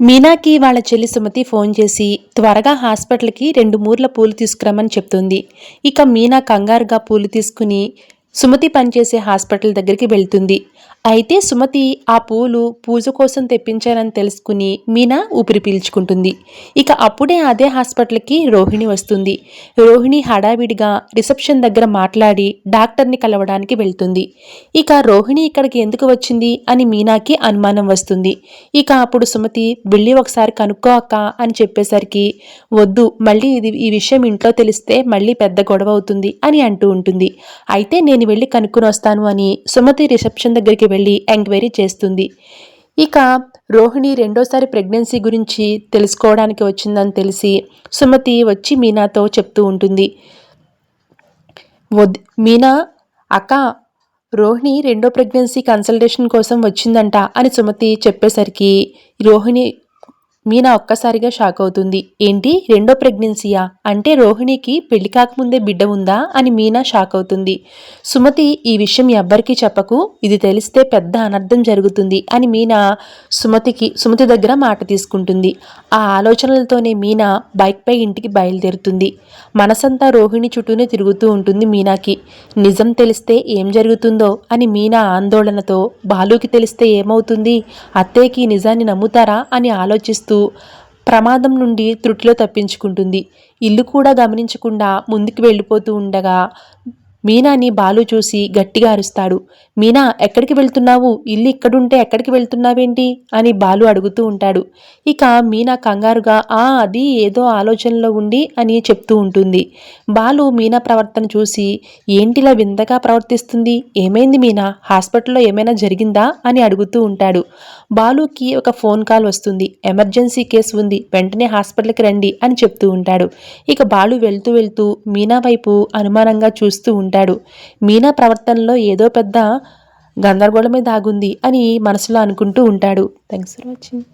మీనాకి వాళ్ళ చెల్లి సుమతి ఫోన్ చేసి త్వరగా హాస్పిటల్కి రెండు మూర్ల పూలు తీసుకురమ్మని చెప్తుంది. ఇక మీనా కంగారుగా పూలు తీసుకుని సుమతి పనిచేసే హాస్పిటల్ దగ్గరికి వెళ్తుంది. అయితే సుమతి ఆ పూలు పూజ కోసం తెప్పించారని తెలుసుకుని మీనా ఊపిరి పీల్చుకుంటుంది. ఇక అప్పుడే అదే హాస్పిటల్కి రోహిణి వస్తుంది. రోహిణి హడావిడిగా రిసెప్షన్ దగ్గర మాట్లాడి డాక్టర్ని కలవడానికి వెళ్తుంది. ఇక రోహిణి ఇక్కడికి ఎందుకు వచ్చింది అని మీనాకి అనుమానం వస్తుంది. ఇక అప్పుడు సుమతి వెళ్ళి ఒకసారి కనుక్కో అక్క అని చెప్పేసరికి వద్దు మళ్ళీ ఇది ఈ విషయం ఇంట్లో తెలిస్తే మళ్ళీ పెద్ద గొడవ అవుతుంది అని అంటూ ఉంటుంది. అయితే నేను నేను వెళ్ళి కనుక్కుని వస్తాను అని సుమతి రిసెప్షన్ దగ్గరికి వెళ్ళి ఎంక్వైరీ చేస్తుంది. ఇక రోహిణి రెండోసారి ప్రెగ్నెన్సీ గురించి తెలుసుకోవడానికి వచ్చిందని తెలిసి సుమతి వచ్చి మీనాతో చెప్తూ ఉంటుంది. వద్ మీనా అక్క రోహిణి రెండో ప్రెగ్నెన్సీ కన్సల్టేషన్ కోసం వచ్చిందంట అని సుమతి చెప్పేసరికి రోహిణి మీనా ఒక్కసారిగా షాక్ అవుతుంది. ఏంటి? రెండో ప్రెగ్నెన్సీయా? అంటే రోహిణికి పెళ్ళి కాకముందే బిడ్డ ఉందా? అని మీనా షాక్ అవుతుంది. సుమతి ఈ విషయం ఎవ్వరికీ చెప్పకు. ఇది తెలిస్తే పెద్ద అనర్థం జరుగుతుంది అని మీనా సుమతికి సుమతి దగ్గర మాట తీసుకుంటుంది. ఆ ఆలోచనలతోనే మీనా బైక్పై ఇంటికి బయలుదేరుతుంది. మనసంతా రోహిణి చుట్టూనే తిరుగుతూ ఉంటుంది మీనాకి. నిజం తెలిస్తే ఏం జరుగుతుందో అని మీనా ఆందోళనతో బాలుకి తెలిస్తే ఏమవుతుంది? అత్తయ్యకి నిజాన్ని నమ్ముతారా? అని ఆలోచిస్తూ ప్రమాదం నుండి త్రుటిలో తప్పించుకుంటుంది. ఇల్లు కూడా గమనించకుండా ముందుకు వెళ్ళిపోతూ ఉండగా మీనాని బాలు చూసి గట్టిగా అరుస్తాడు. మీనా ఎక్కడికి వెళ్తున్నావు? ఇల్లు ఇక్కడుంటే ఎక్కడికి వెళ్తున్నావేంటి? అని బాలు అడుగుతూ ఉంటాడు. ఇక మీనా కంగారుగా ఆ అది ఏదో ఆలోచనలో ఉండి అని చెప్తూ ఉంటుంది. బాలు మీనా ప్రవర్తన చూసి ఏంటిలా వింతగా ప్రవర్తిస్తుంది? ఏమైంది మీనా? హాస్పిటల్లో ఏమైనా జరిగిందా? అని అడుగుతూ ఉంటాడు. బాలుకి ఒక ఫోన్ కాల్ వస్తుంది. ఎమర్జెన్సీ కేసు ఉంది. వెంటనే హాస్పిటల్కి రండి అని చెప్తూ ఉంటాడు. ఇక బాలు వెళ్తూ వెళ్తూ మీనా వైపు అనుమానంగా చూస్తూ ఉంటాడు. మీనా ప్రవర్తనలో ఏదో పెద్ద గందరగోళమే దాగుంది అని మనసులో అనుకుంటూ ఉంటాడు. Thanks for watching